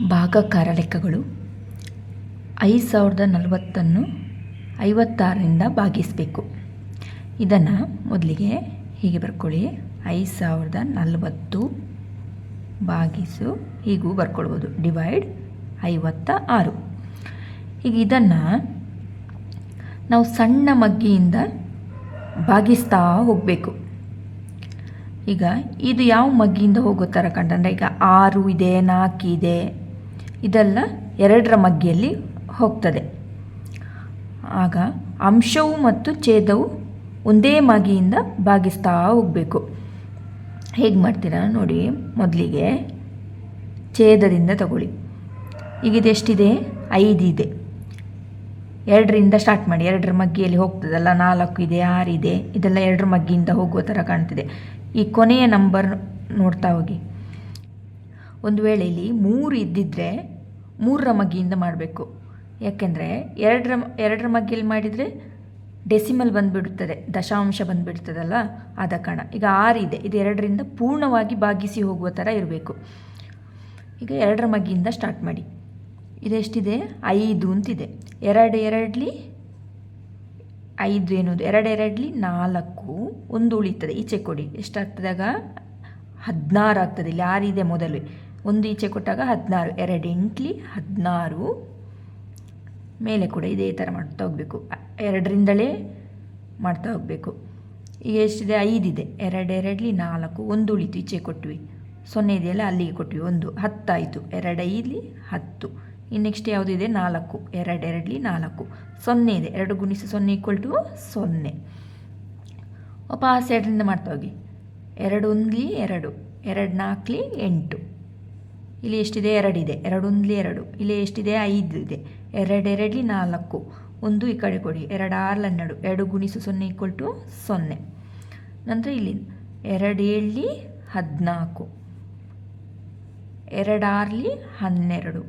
ಭಾಗಾಕಾರ ಲೆಕ್ಕಗಳು ಐದು ಸಾವಿರದ ನಲವತ್ತನ್ನು ಐವತ್ತಾರರಿಂದ ಭಾಗಿಸಬೇಕು. ಇದನ್ನು ಮೊದಲಿಗೆ ಹೀಗೆ ಬರ್ಕೊಳ್ಳಿ. ಐದು ಸಾವಿರದ ನಲವತ್ತು ಭಾಗಿಸು, ಹೀಗೂ ಬರ್ಕೊಳ್ಬೋದು. ಡಿವೈಡ್ ಐವತ್ತ ಆರು ಈಗ ಇದನ್ನು ನಾವು ಸಣ್ಣ ಮಗ್ಗಿಯಿಂದ ಭಾಗಿಸ್ತಾ ಹೋಗಬೇಕು. ಈಗ ಇದು ಯಾವ ಮಗ್ಗಿಯಿಂದ ಹೋಗೋ ಥರ ಕಂಡಂದರೆ, ಈಗ ಆರು ಇದೆ, ನಾಲ್ಕು ಇದೆ ಇದೆಲ್ಲ ಎರಡರ ಮಗ್ಗಿಯಲ್ಲಿ ಹೋಗ್ತದೆ. ಆಗ ಅಂಶವು ಮತ್ತು ಛೇದವು ಒಂದೇ ಮಗಿಯಿಂದ ಭಾಗಿಸ್ತಾ ಹೋಗಬೇಕು. ಹೇಗೆ ಮಾಡ್ತೀರಾ ನೋಡಿ ಮೊದಲಿಗೆ. ಛೇದದಿಂದ ತಗೊಳ್ಳಿ. ಈಗ ಇದೆಷ್ಟಿದೆ? ಐದಿದೆ ಎರಡರಿಂದ ಸ್ಟಾರ್ಟ್ ಮಾಡಿ. ಎರಡರ ಮಗ್ಗಿಯಲ್ಲಿ ಹೋಗ್ತದಲ್ಲ, ನಾಲ್ಕು ಇದೆ, ಆರು ಇದೆ. ಇದೆಲ್ಲ ಎರಡರ ಮಗ್ಗಿಯಿಂದ ಹೋಗುವ ಥರ ಕಾಣ್ತಿದೆ. ಈ ಕೊನೆಯ ನಂಬರ್ ನೋಡ್ತಾ ಹೋಗಿ. ಒಂದು ವೇಳೆ ಇಲ್ಲಿ ಮೂರು ಇದ್ದಿದ್ದರೆ ಮೂರರ ಮಗ್ಗಿಯಿಂದ ಮಾಡಬೇಕು. ಯಾಕೆಂದರೆ ಎರಡರ ಎರಡರ ಮಗ್ಗಿಯಲ್ಲಿ ಮಾಡಿದರೆ ಡೆಸಿಮಲ್ ಬಂದುಬಿಡುತ್ತದೆ ದಶಾಂಶ ಬಂದುಬಿಡ್ತದಲ್ಲ ಆದ ಕಾರಣ. ಈಗ ಆರು ಇದೆ ಎರಡರಿಂದ ಪೂರ್ಣವಾಗಿ ಭಾಗಿಸಿ ಹೋಗುವ ಥರ ಇರಬೇಕು. ಈಗ ಎರಡರ ಮಗ್ಗಿಯಿಂದ ಸ್ಟಾರ್ಟ್ ಮಾಡಿ. ಇದೆಷ್ಟಿದೆ ಐದು ಅಂತಿದೆ. ಎರಡು ಎರಡ್ಲಿ, ಐದು ಏನೋದು ಎರಡು ಎರಡಲಿ ನಾಲ್ಕು, ಒಂದು ಉಳಿತದೆ. ಈಚೆ ಕೊಡಿ. ಎಷ್ಟಾಗ್ತದಾಗ ಹದಿನಾರು ಆಗ್ತದೆ. ಇಲ್ಲಿ ಆರಿದೆ ಮೊದಲು. ಒಂದು ಈಚೆ ಕೊಟ್ಟಾಗ ಹದಿನಾರು, ಎರಡು ಎಂಟ್ಲಿ ಹದಿನಾರು. ಮೇಲೆ ಕೂಡ ಇದೇ ಥರ ಮಾಡ್ತಾ ಹೋಗಬೇಕು. ಎರಡರಿಂದಲೇ ಮಾಡ್ತಾ ಹೋಗಬೇಕು. ಈಗ ಎಷ್ಟಿದೆ? ಐದಿದೆ. ಎರಡೆರಡ್ಲಿ ನಾಲ್ಕು. ಒಂದು ಉಳಿತು ಈಚೆ ಕೊಟ್ವಿ. ಸೊನ್ನೆ ಇದೆಯಲ್ಲ, ಅಲ್ಲಿಗೆ ಕೊಟ್ವಿ ಒಂದು. ಹತ್ತಾಯಿತು. ಎರಡು, ಐದಲಿ ಹತ್ತು. ಇನ್ನು ನೆಕ್ಸ್ಟ್ ಯಾವುದಿದೆ? ನಾಲ್ಕು. ಎರಡು, ಎರಡ್ಲಿ ನಾಲ್ಕು. ಸೊನ್ನೆ ಇದೆ. ಎರಡು ಗುಣಿಸಿ ಸೊನ್ನೆ ಈಕ್ವಲ್ ಟು ಸೊನ್ನೆ. ವಾಪಸ್ ಎರಡರಿಂದ ಮಾಡ್ತಾ ಹೋಗಿ. ಎರಡು ಒಂದ್ಲಿ ಎರಡು. ಎರಡು ನಾಲ್ಕಲಿ ಎಂಟು. ಇಲ್ಲಿ ಎಷ್ಟಿದೆ? ಎರಡಿದೆ. ಎರಡೊಂದ್ಲಿ ಎರಡು. ಇಲ್ಲಿ ಎಷ್ಟಿದೆ? ಐದು ಇದೆ ಎರಡೆರಡಲಿ ನಾಲ್ಕು. ಒಂದು ಈ ಕಡೆ ಕೊಡಿ. ಎರಡು ಆರ್ಲ ಹನ್ನೆರಡು. ಎರಡು ಗುಣಿಸು ಸೊನ್ನೆ ಈಕ್ವಲ್ ಟು ಸೊನ್ನೆ. ನಂತರ ಇಲ್ಲಿ ಎರಡು ಏಳ್ಲಿ ಹದಿನಾಲ್ಕು. ಎರಡಾರಲಿ ಹನ್ನೆರಡು.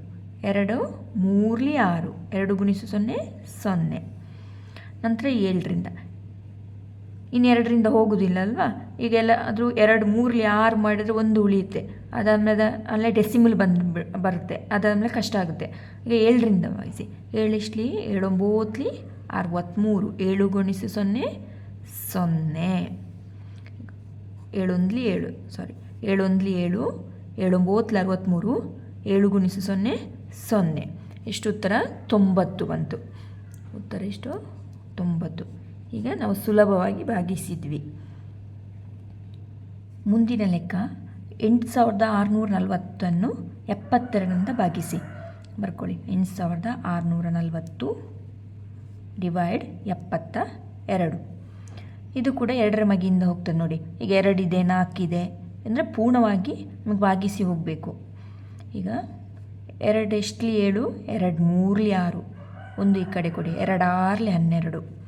ಎರಡು ಮೂರಲಿ ಆರು. ಎರಡು ಗುಣಿಸು ಸೊನ್ನೆ ಸೊನ್ನೆ. ನಂತರ ಏಳರಿಂದ. ಇನ್ನೆರಡರಿಂದ ಹೋಗೋದಿಲ್ಲ ಅಲ್ವಾ? ಈಗೆಲ್ಲ ಆದರೂ ಎರಡು ಮೂರ್ಲಿ ಆರು ಮಾಡಿದರೆ ಒಂದು ಉಳಿಯುತ್ತೆ. ಅದಾದಮೇಲೆ ಅಲ್ಲೇ ಡೆಸಿಮಲ್ ಬಂದು ಬರುತ್ತೆ. ಅದಾದಮೇಲೆ ಕಷ್ಟ ಆಗುತ್ತೆ. ಈಗ ಏಳರಿಂದ ವಾಯಿಸಿ ಏಳಿಷ್ಲಿ ಏಳೊಂಬತ್ಲಿ ಅರವತ್ತ್ಮೂರು ಏಳು ಗುಣಿಸು ಸೊನ್ನೆ ಸೊನ್ನೆ. ಏಳೊಂದ್ಲಿ ಏಳು ಸಾರಿ ಏಳೊಂದ್ಲಿ ಏಳು ಏಳೊಂಬತ್ಲಿ ಅರವತ್ತ್ಮೂರು ಏಳು ಗುಣಿಸು ಸೊನ್ನೆ ಸೊನ್ನೆ. ಎಷ್ಟು ಉತ್ತರ? ತೊಂಬತ್ತು ಬಂತು. ಉತ್ತರ ಎಷ್ಟು? ತೊಂಬತ್ತು. ಈಗ ನಾವು ಸುಲಭವಾಗಿ ಭಾಗಿಸಿದ್ವಿ. ಮುಂದಿನ ಲೆಕ್ಕ ಎಂಟು ಸಾವಿರದ ಆರುನೂರ ನಲವತ್ತನ್ನು ಎಪ್ಪತ್ತೆರಡರಿಂದ ಭಾಗಿಸಿ. ಬರ್ಕೊಳ್ಳಿ. ಎಂಟು ಸಾವಿರದ ಆರುನೂರ ನಲವತ್ತು ಡಿವೈಡ್ ಎಪ್ಪತ್ತ ಎರಡು. ಇದು ಕೂಡ ಎರಡರ ಮಗಿಯಿಂದ ಹೋಗ್ತದೆ ನೋಡಿ. ಈಗ ಎರಡಿದೆ, ನಾಲ್ಕಿದೆ ಅಂದರೆ ಪೂರ್ಣವಾಗಿ ನಮಗೆ ಭಾಗಿಸಿ ಹೋಗಬೇಕು. ಈಗ ಎರಡು ಎಷ್ಟಲಿ ಏಳು, ಎರಡು ಮೂರಲಿ ಆರು. ಒಂದು ಈ ಕಡೆ ಕೊಡಿ. ಎರಡು ಆರ್ಲಿ ಹನ್ನೆರಡು.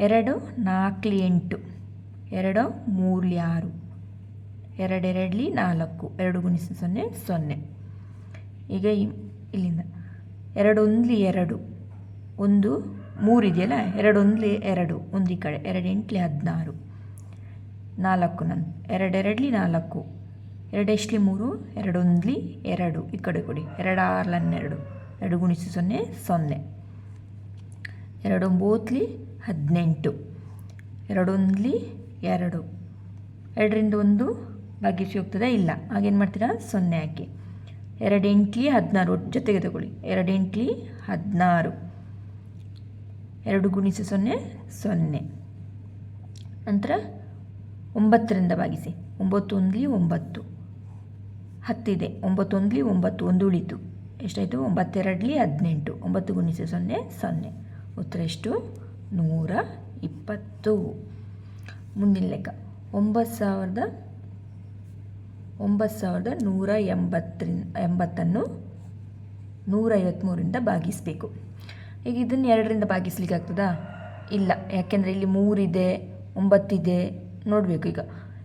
ಎರಡು ನಾಲ್ಕು ಎಂಟು. ಎರಡು ಮೂರು ಆರು. ಎರಡೆರಡ್ಲಿ ನಾಲ್ಕು. ಎರಡು ಗುಣಿಸಿ ಸೊನ್ನೆ ಸೊನ್ನೆ. ಈಗ ಇಲ್ಲಿಂದ. ಎರಡು ಒಂದ್ಲಿ ಎರಡು. ಒಂದು ಮೂರು ಇದೆಯಲ್ಲ? ಎರಡು ಒಂದ್ಲಿ ಎರಡು. ಒಂದು ಈ ಕಡೆ. ಎರಡು ಎಂಟ್ಲಿ ಹದಿನಾರು. ನಾಲ್ಕು ನನ್ನ ಎರಡೆರಡ್ಲಿ ನಾಲ್ಕು. ಎರಡೆಷ್ಟಲಿ ಮೂರು? ಎರಡೊಂದ್ಲಿ ಎರಡು. ಈ ಕಡೆ ಕೊಡಿ. ಎರಡು ಆರ್ಲ ಹನ್ನೆರಡು. ಎರಡು ಗುಣಿಸಿ ಸೊನ್ನೆ ಸೊನ್ನೆ. ಎರಡು ಒಂಬತ್ಲಿ ಹದಿನೆಂಟು. ಎರಡೊಂದ್ಲಿ ಎರಡು. ಎರಡರಿಂದ ಒಂದು ಭಾಗಿಸಿ ಹೋಗ್ತದೆ? ಇಲ್ಲ. ಹಾಗೇನು ಮಾಡ್ತೀರಾ? ಸೊನ್ನೆ ಹಾಕಿ. ಎರಡೆಂಟ್ಲಿ ಹದಿನಾರು. ಜೊತೆಗೆ ತಗೊಳ್ಳಿ. ಎರಡೆಂಟ್ಲಿ ಹದಿನಾರು. ಎರಡು ಗುಣಿಸು ಸೊನ್ನೆ ಸೊನ್ನೆ. ನಂತರ ಒಂಬತ್ತರಿಂದ ಭಾಗಿಸಿ. ಒಂಬತ್ತು ಒಂದ್ಲಿ ಒಂಬತ್ತು. ಹತ್ತಿದೆ. ಒಂಬತ್ತು ಒಂದ್ಲಿ ಒಂಬತ್ತು. ಒಂದು ಉಳಿತು. ಎಷ್ಟಾಯಿತು? ಒಂಬತ್ತೆರಡ್ಲಿ ಹದಿನೆಂಟು. ಒಂಬತ್ತು ಗುಣಿಸು ಸೊನ್ನೆ ಸೊನ್ನೆ. ಉತ್ತರ ಎಷ್ಟು? ನೂರ ಇಪ್ಪತ್ತು. ಮುಂದಿನ ಲೆಕ್ಕ. ಒಂಬತ್ತು ಸಾವಿರದ ಒಂಬತ್ತು ಸಾವಿರದ ನೂರ ಎಂಬತ್ತರಿಂದ ಎಂಬತ್ತನ್ನು ನೂರೈವತ್ತ್ಮೂರಿಂದ ಭಾಗಿಸಬೇಕು. ಈಗ ಇದನ್ನು ಎರಡರಿಂದ ಭಾಗಿಸ್ಲಿಕ್ಕೆ ಆಗ್ತದಾ? ಇಲ್ಲ. ಯಾಕೆಂದರೆ ಇಲ್ಲಿ ಮೂರಿದೆ, ಒಂಬತ್ತಿದೆ. ನೋಡಬೇಕು ಈಗ.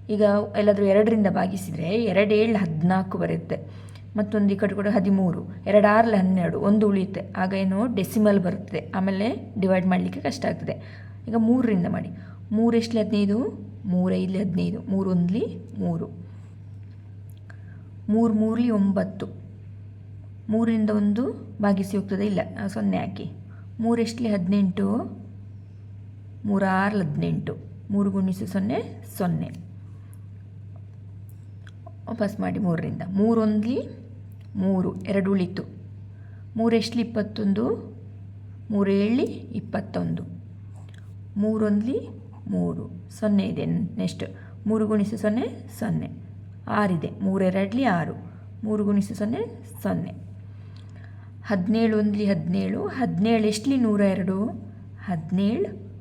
ಈಗ ಎಲ್ಲಾದರೂ ಎರಡರಿಂದ ಭಾಗಿಸಿದರೆ ಎರಡು ಏಳು ಹದಿನಾಲ್ಕು ಬರುತ್ತೆ. ಮತ್ತೊಂದು ಈ ಕಡೆ ಕೂಡ ಹದಿಮೂರು ಎರಡು ಆರ್ಲಿ ಹನ್ನೆರಡು, ಒಂದು ಉಳಿಯುತ್ತೆ. ಆಗ ಏನು? ಡೆಸಿಮಲ್ ಬರುತ್ತೆ ಆಮೇಲೆ ಡಿವೈಡ್ ಮಾಡಲಿಕ್ಕೆ ಕಷ್ಟ ಆಗ್ತದೆ. ಈಗ ಮೂರರಿಂದ ಮಾಡಿ. ಮೂರು ಎಷ್ಟು ಹದಿನೈದು? ಮೂರೈದಲಿ ಹದಿನೈದು. ಮೂರು ಒಂದ್ಲಿ ಮೂರು. ಮೂರು ಮೂರಲಿ ಒಂಬತ್ತು. ಮೂರಿಂದ ಒಂದು ಭಾಗಿಸಿ ಹೋಗ್ತದೆ. ಇಲ್ಲ ಸೊನ್ನೆ ಹಾಕಿ. ಮೂರೆಷ್ಟಲಿ ಹದಿನೆಂಟು? ಮೂರಾರು ಹದಿನೆಂಟು. ಮೂರು ಗುಣಿಸು ಸೊನ್ನೆ ಸೊನ್ನೆ. ವಾಪಸ್ ಮಾಡಿ ಮೂರರಿಂದ. ಮೂರೊಂದ್ಲಿ ಮೂರು, ಎರಡು ಉಳಿತು. ಮೂರೆಷ್ಟಲಿ ಇಪ್ಪತ್ತೊಂದು? ಮೂರೇಳಿ ಇಪ್ಪತ್ತೊಂದು. ಮೂರೊಂದ್ಲಿ ಮೂರು, ಸೊನ್ನೆ ಇದೆ ನೆಕ್ಸ್ಟ್ ಮೂರು ಗುಣಿಸು ಸೊನ್ನೆ ಸೊನ್ನೆ. ಆರಿದೆ ಮೂರೆರಡ್ಲಿ ಆರು. ಮೂರು ಗುಣಿಸು ಸೊನ್ನೆ ಸೊನ್ನೆ. ಹದಿನೇಳು ಒಂದ್ಲಿ ಹದಿನೇಳು ಹದಿನೇಳು ಎಷ್ಟ್ಲಿ ನೂರ ಎರಡು? ಹದಿನೇಳು.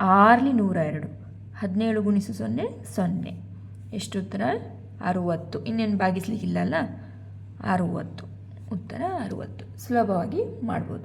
ಆರ್ಲಿ ನೂರ ಎರಡು. ಹದಿನೇಳು ಗುಣಿಸು ಸೊನ್ನೆ ಸೊನ್ನೆ. ಎಷ್ಟು ಉತ್ತರ ಅರುವತ್ತು. ಇನ್ನೇನು ಭಾಗಿಸ್ಲಿಕ್ಕಿಲ್ಲಲ್ಲ? ಅರುವತ್ತು. ಉತ್ತರ ಅರುವತ್ತು. ಸುಲಭವಾಗಿ ಮಾಡ್ಬೋದು.